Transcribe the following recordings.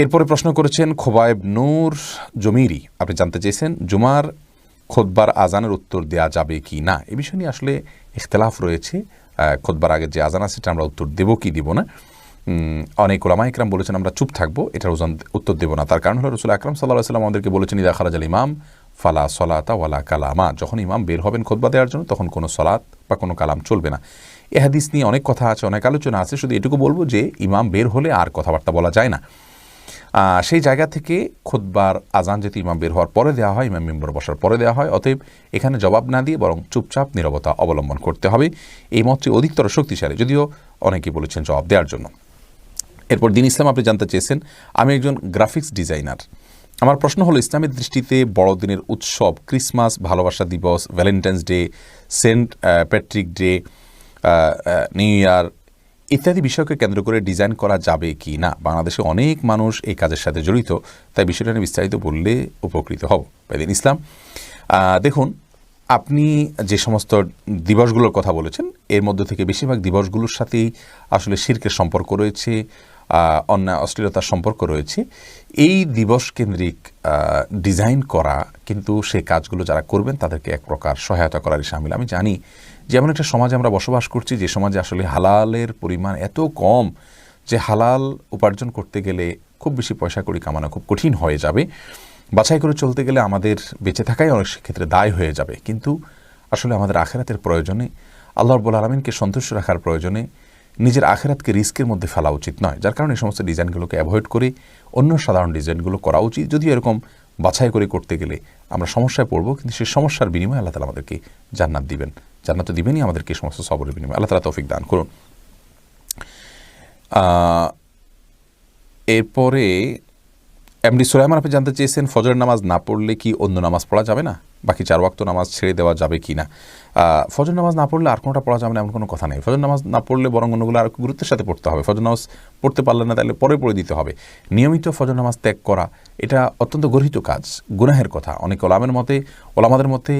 এরপরে প্রশ্ন করেছেন খোবায়েব নূর জমিরি। আপনি জানতে চেয়েছেন জুমার খোদবার আজানের উত্তর দেওয়া যাবে কি না? এ বিষয় নিয়ে আসলে ইখতলাফ রয়েছে। খোদবার আগে যে আজান আছে, সেটা আমরা উত্তর দেবো কি দিব না? অনেক ওলামা ইকরাম বলেছেন, আমরা চুপ থাকব, এটার ওজন উত্তর দেবো না। তার কারণ হলো রসুল আকরাম সাল্লাহ সাল্লাম আমাদেরকে বলেছেন, ইদা খারাজ আল ইমাম, ফালা সলাতা ওয়ালা কালামা। যখন ইমাম বের হবেন খোদবা দেওয়ার জন্য, তখন কোনো সলাত বা কোনো কালাম চলবে না। এহাদিস নিয়ে অনেক কথা আছে, অনেক আলোচনা আছে। শুধু এটুকু বলব যে, ইমাম বের হলে আর কথাবার্তা বলা যায় না। সেই জায়গা থেকে খুদ্বার আজান যদি ইমাম বের হওয়ার পরে দেওয়া হয়, ইমাম মেম্বর বসার পরে দেওয়া হয়, অতএব এখানে জবাব না দিয়ে বরং চুপচাপ নীরবতা অবলম্বন করতে হবে। এই মতটি অধিকতর শক্তিশালী, যদিও অনেকেই বলেছেন জবাব দেওয়ার জন্য। এরপর দিন ইসলাম আপনি জানতে চেয়েছেন, আমি একজন গ্রাফিক্স ডিজাইনার। আমার প্রশ্ন হলো, ইসলামের দৃষ্টিতে বড়দিনের উৎসব, ক্রিসমাস, ভালোবাসা দিবস, Valentine's day, saint Patrick day new year ইত্যাদি বিষয়কে কেন্দ্র করে ডিজাইন করা যাবে কি না? বাংলাদেশে অনেক মানুষ এই কাজের সাথে জড়িত, তাই বিষয়টা নিয়ে বিস্তারিত বললে উপকৃত হব। বেদিন ইসলাম দেখুন, আপনি যে সমস্ত দিবসগুলোর কথা বলেছেন, এর মধ্যে থেকে বেশিরভাগ দিবসগুলোর সাথেই আসলে শির্কের সম্পর্ক রয়েছে অন্যায় অশ্লীলতার সম্পর্ক রয়েছে। এই দিবস কেন্দ্রিক ডিজাইন করা কিন্তু সেই কাজগুলো যারা করবেন তাদেরকে এক প্রকার সহায়তা করারই সামিল। আমি জানি যেমন একটা সমাজে আমরা বসবাস করছি, যে সমাজে আসলে হালালের পরিমাণ এত কম যে হালাল উপার্জন করতে গেলে খুব বেশি পয়সা করি কামানো খুব কঠিন হয়ে যাবে। বাছাই করে চলতে গেলে আমাদের বেঁচে থাকাই অনেক ক্ষেত্রে দায় হয়ে যাবে। কিন্তু আসলে আমাদের আখেরাতের প্রয়োজনে, আল্লাহ রব্বুল আলমিনকে সন্তুষ্ট রাখার প্রয়োজনে নিজের আখেরাতকে রিস্কের মধ্যে ফেলা উচিত নয়। যার কারণে এই সমস্ত ডিজাইনগুলোকে অ্যাভয়েড করে অন্য সাধারণ ডিজাইনগুলো করা উচিত। যদিও এরকম বাছাই করে করতে গেলে আমরা সমস্যায় পড়ব, কিন্তু সেই সমস্যার বিনিময়ে আল্লাহ তালা আমাদেরকে জান্নাত দিবেন। জান্নাত তো দিবেনই আমাদেরকে সমস্ত সবরের বিনিময়ে। আল্লাহ তালা তৌফিক দান করুন। এরপরে এমডি সুলাইমান আপনি জানতে চেয়েছেন, ফজরের নামাজ না পড়লে কি অন্য নামাজ পড়া যাবে না? বাকি চার ওয়াক্ত নামাজ ছেড়ে দেওয়া যাবে কি না ফজর নামাজ না পড়লে আর কোনোটা পড়া যাবে না এমন কোনো কথা নেই। ফজর নামাজ না পড়লে বরং অন্যগুলো আর গুরুত্বের সাথে পড়তে হবে। ফজর নামাজ পড়তে পারলে না তাহলে পরে পড়ে দিতে হবে। নিয়মিত ফজর নামাজ ত্যাগ করা, এটা অত্যন্ত গর্হিত কাজ, গুনাহের কথা। অনেক ওলামের মতে, ওলামাদের মতে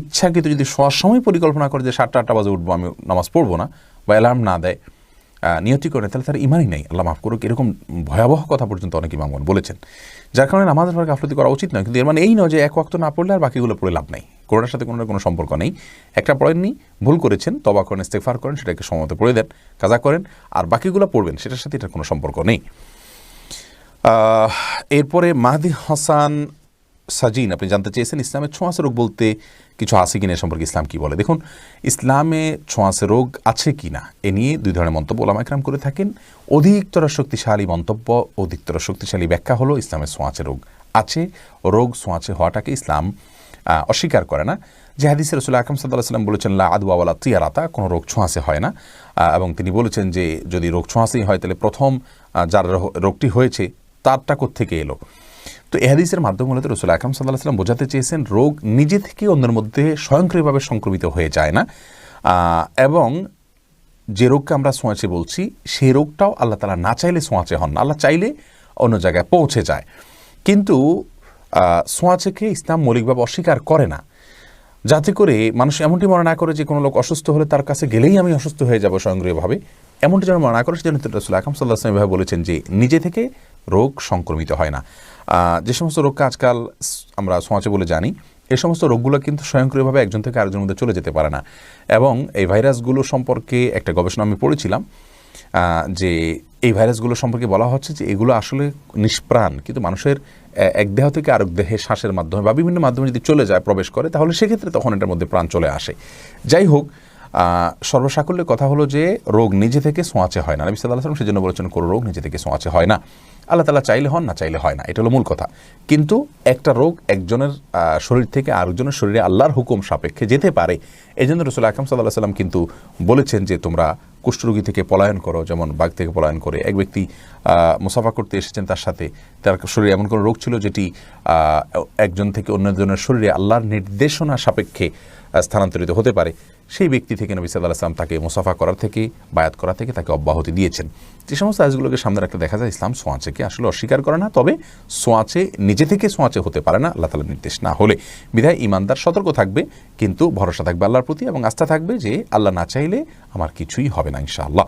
ইচ্ছাকৃত যদি সময় পরিকল্পনা করে যে সাতটা আটটা বাজে উঠবো, আমি নামাজ পড়ব না, বা অ্যালার্ম না দেয় নিয়তি করে তাহলে তার ইমানই নেই। আল্লাহ মাফ করুক, এরকম ভয়াবহ কথা পর্যন্ত অনেক ইমামগণ বলেছেন। যার কারণে নামাজের পরে গাফলতি করা উচিত নয়, কিন্তু এর মানে এই নয় যে এক ওয়াক্ত না পড়লে আর বাকিগুলো পড়ে লাভ নেই। কোনোটার সাথে কোনো কোনো সম্পর্ক নেই। একটা পড়েননি, ভুল করেছেন তবা করেন ইস্তেফার করেন, সেটাকে সময়মতো পড়ে দেন, কাজা করেন, আর বাকিগুলো পড়বেন, সেটার সাথে এটার কোনো সম্পর্ক নেই। এরপরে মাহদি হাসান সাজিন, আপনি জানতে চেয়েছেন ইসলামের ছোঁয়াশে রোগ বলতে কিছু আছে কিনা সম্পর্কে ইসলাম কি বলে? দেখুন, ইসলামে ছোঁয়াশে রোগ আছে কিনা এ নিয়ে দুই ধরনের মন্তব্য ওলামা একরাম করে থাকেন। অধিকতর শক্তিশালী মন্তব্য, অধিকতর শক্তিশালী ব্যাখ্যা হলো ইসলামের ছোঁয়াচে রোগ আছে। রোগ ছোঁয়াচে হওয়াটাকে ইসলাম অস্বীকার করে না। যে রসুল আকরম সাল্লাহ সাল্লাম বলেছেন, লা আদুয়াওয়ালা তিয়ারাতা কোনো রোগ ছোঁয়াশে হয় না। এবং তিনি বলেছেন যে যদি রোগ ছোঁয়াশেই হয়, তাহলে প্রথম যার রোগ- রোগটি হয়েছে, তারটা থেকে এলো? তো এ হাদিসের মাধ্যমে মূলত রসুল আকরম সাল্লাহ সাল্লাম বোঝাতে চেয়েছেন রোগ নিজে থেকে অন্যের মধ্যে স্বয়ংক্রিয়ভাবে সংক্রমিত হয়ে যায় না। এবং যে রোগকে আমরা ছোঁয়াচে বলছি সেই রোগটাও আল্লাহ তালা না চাইলে ছোঁয়াচে হন না। আল্লাহ চাইলে অন্য জায়গায় পৌঁছে যায়। কিন্তু আহ, ছোঁয়াচেকে ইসলাম মৌলিকভাবে অস্বীকার করে না। যাতে করে মানুষ এমনটি মনে না করে যে কোনো লোক অসুস্থ হলে তার কাছে গেলেই আমি অসুস্থ হয়ে যাব স্বয়ংক্রিয়ভাবে। এমনটি যেন মনে না করে সেজন্য রসুল আকাম সাল্লাহ এভাবে বলেছেন যে নিজে থেকে রোগ সংক্রমিত হয় না। যে সমস্ত রোগকে আজকাল আমরা ছোঁয়াচে বলে জানি, এ সমস্ত রোগগুলো কিন্তু স্বয়ংক্রিয়ভাবে একজন থেকে আরেকজনের মধ্যে চলে যেতে পারে না। এবং এই ভাইরাসগুলো সম্পর্কে একটা গবেষণা আমি পড়েছিলাম যে এই ভাইরাসগুলো সম্পর্কে বলা হচ্ছে যে এগুলো আসলে নিষ্প্রাণ, কিন্তু মানুষের এক দেহ থেকে আরেক দেহে শ্বাসের মাধ্যমে বা বিভিন্ন মাধ্যমে যদি চলে যায়, প্রবেশ করে, তাহলে সেক্ষেত্রে তখন এটার মধ্যে প্রাণ চলে আসে। যাই হোক সর্বসাকল্যের কথা হলো যে রোগ নিজে থেকে সোঁয়াচে হয় না। নবী সাল্লাহ সাল্লাম সেজন্য বলেছেন, কোনো রোগ নিজে থেকে সোঁয়াচে হয় না। আল্লাহ তালা চাইলে হন, না চাইলে হয় না, এটা হলো মূল কথা। কিন্তু একটা রোগ একজনের শরীর থেকে আরেকজনের শরীরে আল্লাহর হুকুম সাপেক্ষে যেতে পারে। এই জন্য রসুল আকরম সাল্লাহ সাল্লাম কিন্তু বলেছেন যে তোমরা কুষ্ঠরোগী থেকে পলায়ন করো, যেমন বাঘ থেকে পলায়ন করে। এক ব্যক্তি মুসাফা করতে এসেছেন তার সাথে। তার শরীরে এমন কোনো রোগ ছিল যেটি একজন থেকে অন্যজনের শরীরে আল্লাহর নির্দেশনা সাপেক্ষে স্থানান্তরিত হতে পারে? সেই ব্যক্তি থেকে নবী সাল্লাহ আসলাম তাকে মুসাফা করার থেকে, বায়াত করা থেকে তাকে অব্যাহতি দিয়েছেন। যে সমস্ত আজগুলোকে সামনে রাখতে দেখা যায়, ইসলাম সোঁয়াচেকে আসলে অস্বীকার করে না, তবে সোঁয়াচে, নিজে থেকে সোঁয়াচে হতে পারে না, আল্লাহ তালার নির্দেশ না হলে। বিধায় ইমানদার সতর্ক থাকবে, কিন্তু ভরসা থাকবে আল্লাহর প্রতি এবং আস্থা থাকবে যে আল্লাহ না চাইলে আমার কিছুই হবে না ইনশাআল্লাহ